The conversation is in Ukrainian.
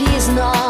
пізно.